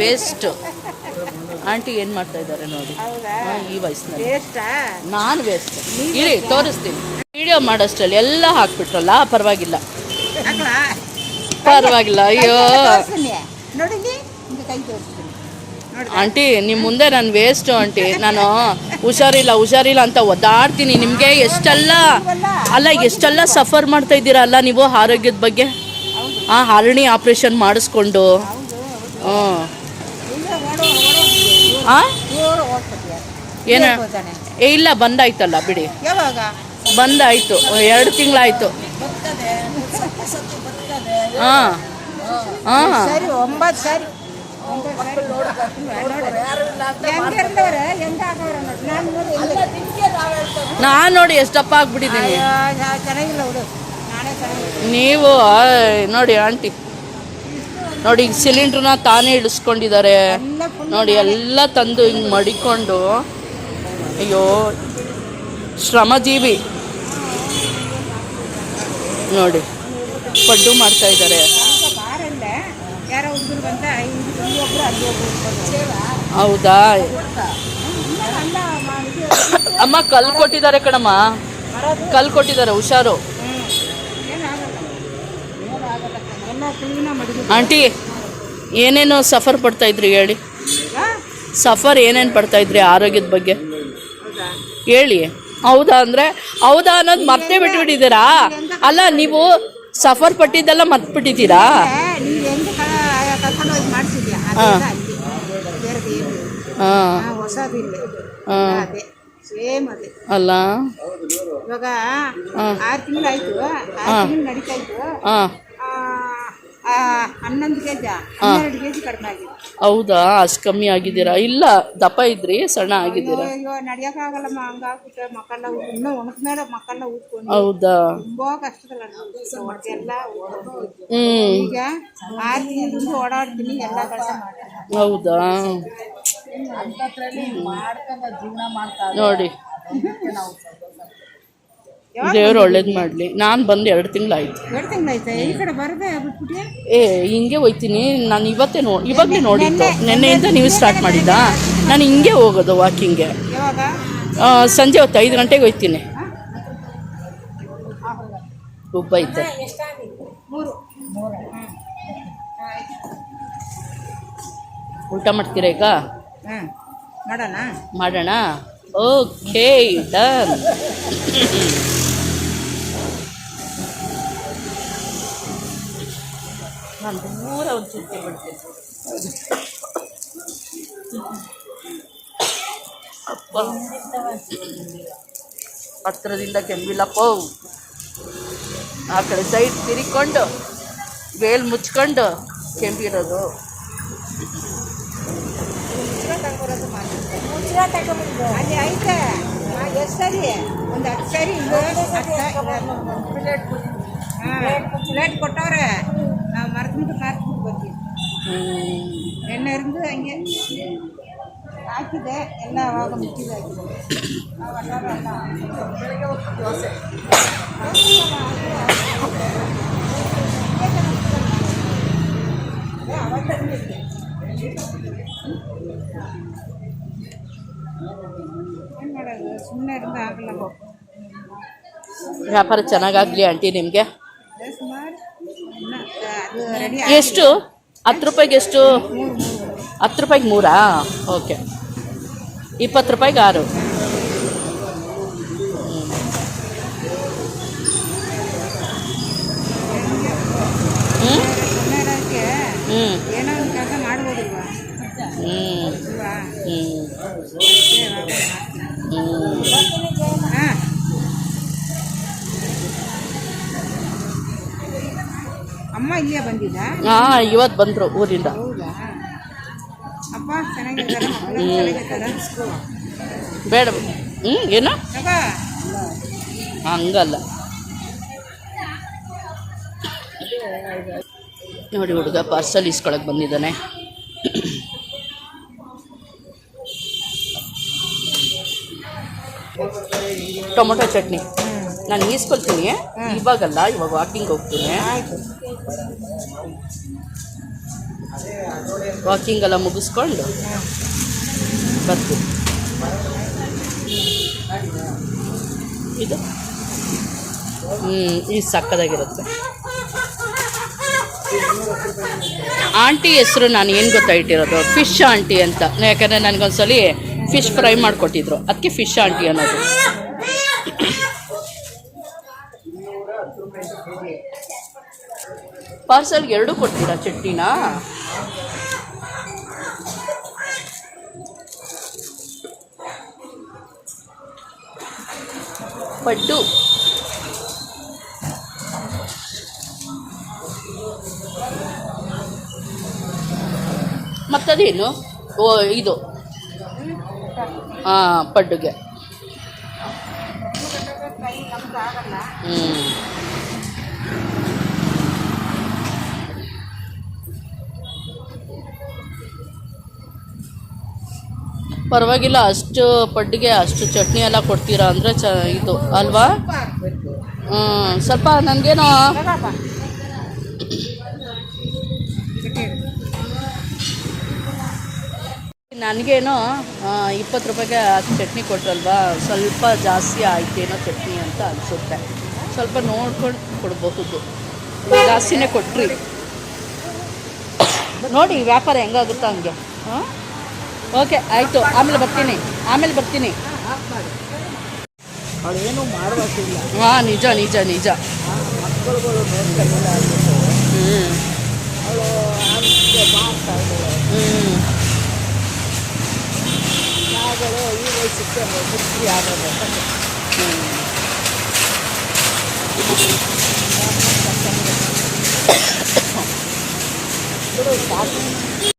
Waste aunty ಏನು ಮಾಡ್ತಾ ಇದ್ದಾರೆ ನೋಡಿ? ಈ ವಯಸ್ಸಿನಲ್ಲಿ. ನಾನ್ ವೇಸ್ಟ್. ಇರಿ ತೋರಿಸ್ತೀನಿ. ವಿಡಿಯೋ ಮಾಡೋಷ್ಟರಲ್ಲಿ ಎಲ್ಲ ಹಾಕ್ಬಿಟ್ರಲ್ಲ ಪರವಾಗಿಲ್ಲ. ಪರವಾಗಿಲ್ಲ ಅಯ್ಯೋ. ಆಂಟಿ ನಿಮ್ಮ ಮುಂದೆ ನಾನು ವೇಸ್ಟು ಆಂಟಿ. ನಾನು ಹುಷಾರಿಲ್ಲ ಹುಷಾರಿಲ್ಲ ಅಂತ ಒದ್ದಾಡ್ತೀನಿ ನಿಮಗೆ. ಎಷ್ಟೆಲ್ಲ ಅಲ್ಲ ಎಷ್ಟೆಲ್ಲ ಸಫರ್ ಮಾಡ್ತಾ ಇದ್ದೀರಾ ಅಲ್ಲ ನೀವು ಆರೋಗ್ಯದ ಬಗ್ಗೆ? ಆ ಹರಣಿ ಆಪ್ರೇಷನ್ ಮಾಡಿಸ್ಕೊಂಡು. ಹ್ಞೂ ಏನ? ಏ ಇಲ್ಲ ಬಂದಾಯ್ತಲ್ಲ ಬಿಡಿ. ಬಂದಾಯ್ತು. ಎರಡು ತಿಂಗಳಾಯ್ತು. ಹಾಂ. ಹಾಂ. ಒಂಬತ್ತು ಸರಿ. ನಾನು ನೋಡಿ ಹೆಂಗೆ- ನಾನು ಎಷ್ಟು ದಪ್ಪ ಆಗ್ಬಿಟ್ಟಿದ್ದೀನಿ ನೀವು ನೋಡಿ ಆಂಟಿ. ನೋಡಿ ಈಗ ಸಿಲಿಂಡ್ರನ್ನ ತಾನೇ ಇಳಿಸ್ಕೊಂಡಿದ್ದಾರೆ. ನೋಡಿ ಎಲ್ಲ ತಂದು ಹಿಂಗೆ ಮಡಿಕೊಂಡು. ಅಯ್ಯೋ ಶ್ರಮಜೀವಿ. ನೋಡಿ ಪಡ್ಡು ಮಾಡ್ತಾ ಇದ್ದಾರೆ. ಹೌದಾ? ಅಮ್ಮ ಕಲ್ ಕೊಟ್ಟಿದ್ದಾರೆ ಕಣಮ್ಮ. ಕಲ್ ಕೊಟ್ಟಿದ್ದಾರೆ ಹುಷಾರು. ಆಂಟಿ ಏನೇನು ಸಫರ್ ಪಡ್ತಾ ಇದ್ರಿ ಹೇಳಿ? ಸಫರ್ ಏನೇನು ಪಡ್ತಾ ಇದ್ರಿ ಆರೋಗ್ಯದ ಬಗ್ಗೆ? ಹೇಳಿ. ಹೌದಾ ಅಂದರೆ ಹೌದಾ ಅನ್ನೋದು ಮರ್ತೇ ಬಿಟ್ಬಿಟ್ಟಿದ್ದೀರಾ? ಅಲ್ಲ ನೀವು ಸಫರ್ ಪಟ್ಟಿದ್ದೆಲ್ಲ ಮರ್ತ್ಬಿಟ್ಟಿದ್ದೀರಾ. ಹಾಂ. ಹಾ, ಅಲ್ಲ? ಇವಾಗ. ಆರು ತಿಂಗಳಾಯ್ತು ಆರು ತಿಂಗಳು ನಡೀತಾ ಇತ್ತು. ಹನ್ನೊಂದು ಕೆ ಜಿ ಹನ್ನೆರಡು ಕೆ ಜಿ ಕಡಿಮೆ ಆಗಿದೆ. ಹೌದಾ? ಅಷ್ಟು ಕಮ್ಮಿ ಆಗಿದ್ದೀರಾ? ಇಲ್ಲ ದಪ್ಪ ಇದ್ರಿ ಸಣ್ಣ ಆಗಿದ್ದೀರಾ? ಅಯ್ಯೋ ನಡೆಯೋಕ್ಕಾಗಲ್ಲಮ್ಮ ಹಂಗಾಗ್ಬಿಟ್ರೆ ಇನ್ನೂ ಮೇಲೆ ಊದ್ಕೊಂಡು ಹೌದಾ? ತುಂಬಾ ಕಷ್ಟದಲ್ಲಿ ಎಲ್ಲ ಈಗ ಆರು ತಿಂಗಳಿಂದ ಓಡಾಡ್ತೀನಿ ಎಲ್ಲ ಕೆಲಸ ಮಾಡ್ತೀನಿ. ಹೌದಾ? ನೋಡಿ. ದೇವ್ರು ಒಳ್ಳೇದು ಮಾಡಲಿ. ನಾನು ಬಂದು ಎರಡು ತಿಂಗಳಾಯ್ತು. ಎರಡು ತಿಂಗಳಾಯ್ತಾ? ಈ ಕಡೆ ಬರದೆ ಬಿಟ್ಬಿಟ್ಟು ಏ ಹಿಂಗೆ ಹೋಯ್ತೀನಿ. ನಾನು ಇವತ್ತೇ ನೋ ಇವಾಗಲೇ ನೋಡಿದ್ದು. ನಿನ್ನೆಯಿಂದ ನೀವು ಸ್ಟಾರ್ಟ್ ಮಾಡಿದ್ದಾ? ನಾನು ಹಿಂಗೆ ಹೋಗೋದು ವಾಕಿಂಗ್ಗೆ ಯಾವಾಗ? ಸಂಜೆ ಹೊತ್ತು ಐದು ಗಂಟೆಗೆ ಹೋಯ್ತೀನಿ. ಒಬ್ಬ ಇದ್ದೆ. ಮೂರು. ಊಟ ಮಾಡ್ತೀರಾ ಈಗ? ಹಾಂ ಮಾಡೋಣ? ಮಾಡೋಣ? Okay done. ನಾನು ದೂರ ಒಂದು ಚಿಂತೆ ಬಿಡ್ತೀನಿ. ಹತ್ತಿರದಿಂದ ಹತ್ರದಿಂದ ಕೆಮ್ಮಿಲ್ಲಪ್ಪ. ಆ ಕಡೆ ಸೈಡ್ ತಿರಿಕೊಂಡು ಬೇಲ್ ಮುಚ್ಕೊಂಡು ಕೆಂಪಿರೋದು ಅಲ್ಲಿ ಐತೆ ಎಷ್ಟು ಸರಿ ಒಂದು ಹತ್ತು ಸರಿ ಪ್ಲೇಟ್ ಕೊಟ್ಟವ್ರೆ. மரத்துக்கு மரத்துக்கு போச்சு என்ன இருந்து அங்கே? ஆக்குது எல்லாம் ஆக முக்கியது தோசை ಸುಮ್ಮನೆ ಇರಿಂದ ಆಗಲ್ಲ ವ್ಯಾಪಾರ ಚೆನ್ನಾಗಾಗ್ಲಿ ಆಂಟಿ ನಿಮಗೆ. ಸುಮಾರು ಎಷ್ಟು? ಹತ್ತು ರೂಪಾಯಿಗೆ ಎಷ್ಟು? ಹತ್ತು ರೂಪಾಯಿಗೆ ಮೂರಾ? ಓಕೆ. ಇಪ್ಪತ್ತು ರೂಪಾಯಿಗೆ ಆರು. ಹ್ಞೂ ಹ್ಞೂ ಹ್ಞೂ ಅಮ್ಮ ಇಲ್ಲೇ ಬಂದಿದ್ದ? ಹಾ ಇವತ್ತು ಬಂದರು ಊರಿಂದ. ಹೌದಾ? ಅಪ್ಪ ಚೆನ್ನಾಗಿದ್ದಾರೆ? ಮಕ್ಕಳು ಚೆನ್ನಾಗಿದ್ದಾರೆ? ಬೇಡ. ಹ್ಞೂ ಏನು? ತಗೋ ಹಂಗಲ್ಲ. ನೋಡಿ ಹುಡುಗ ಪಾರ್ಸಲ್ ಇಸ್ಕೊಳಕ್ಕೆ ಬಂದಿದ್ದಾನೆ. ಟೊಮೊಟೊ ಚಟ್ನಿ. ನಾನು ಈಸ್ಕೊಳ್ತೀನಿ. ಇವಾಗಲ್ಲ ಇವಾಗ ವಾಕಿಂಗ್ ಹೋಗ್ತೀನಿ. ಆಯಿತು. ವಾಕಿಂಗ್ ಎಲ್ಲ ಮುಗಿಸ್ಕೊಂಡು ಬರ್ತೀವಿ. ಇದು? ಹ್ಞೂ ಈ ಸಕ್ಕದಾಗಿರುತ್ತೆ. ಆಂಟಿ ಹೆಸರು ನಾನು ಏನು ಗೊತ್ತಾ ಇಟ್ಟಿರೋದು? ಫಿಶ್ ಆಂಟಿ ಅಂತ. ಯಾಕಂದರೆ ನನಗೊಂದ್ಸಲಿ ಫಿಶ್ ಫ್ರೈ ಮಾಡಿಕೊಟ್ಟಿದ್ರು. ಅದಕ್ಕೆ ಫಿಶ್ ಆಂಟಿ ಅನ್ನೋದು. ಪಾರ್ಸಲ್ಗೆ ಎರಡೂ ಕೊಡ್ತೀರಾ ಚಟ್ನಿನ? ಪಡ್ಡು. ಮತ್ತದೇನು ಓ ಇದು. ಹಾಂ ಪಡ್ಡುಗೆ. ಹ್ಞೂ ಪರವಾಗಿಲ್ಲ, ಅಷ್ಟು ಪಡ್ಡಿಗೆ ಅಷ್ಟು ಚಟ್ನಿ ಎಲ್ಲ ಕೊಡ್ತೀರಾ ಅಂದರೆ ಚ ಇದು, ಅಲ್ವಾ? ಹ್ಞೂ ಸ್ವಲ್ಪ ನನಗೇನೋ ನನಗೇನು ಇಪ್ಪತ್ತು ರೂಪಾಯಿಗೆ ಅಷ್ಟು ಚಟ್ನಿ ಕೊಟ್ರಲ್ವಾ, ಸ್ವಲ್ಪ ಜಾಸ್ತಿ ಆಯ್ತೇನೋ ಚಟ್ನಿ ಅಂತ ಅನಿಸುತ್ತೆ. ಸ್ವಲ್ಪ ನೋಡ್ಕೊಂಡು ಕೊಡಬಹುದು ಜಾಸ್ತಿನೇ ಕೊಟ್ರಿ. ನೋಡಿ, ವ್ಯಾಪಾರ ಹೆಂಗಾಗುತ್ತೆ ಹಂಗೆ? ಹಾಂ ಓಕೆ ಆಯಿತು ಆಮೇಲೆ ಬರ್ತೀನಿ ಆಮೇಲೆ ಬರ್ತೀನಿ ಅವಳೇನು ಮಾಡುವಷ್ಟಿಲ್ಲ ಹಾಂ ನಿಜ ನಿಜ ನಿಜ ಮಕ್ಕಳುಗಳು ನೋಡ್ಕೊಂಡಿಲ್ಲ ಅಂದ್ಬಿಟ್ಟು ಹ್ಞೂ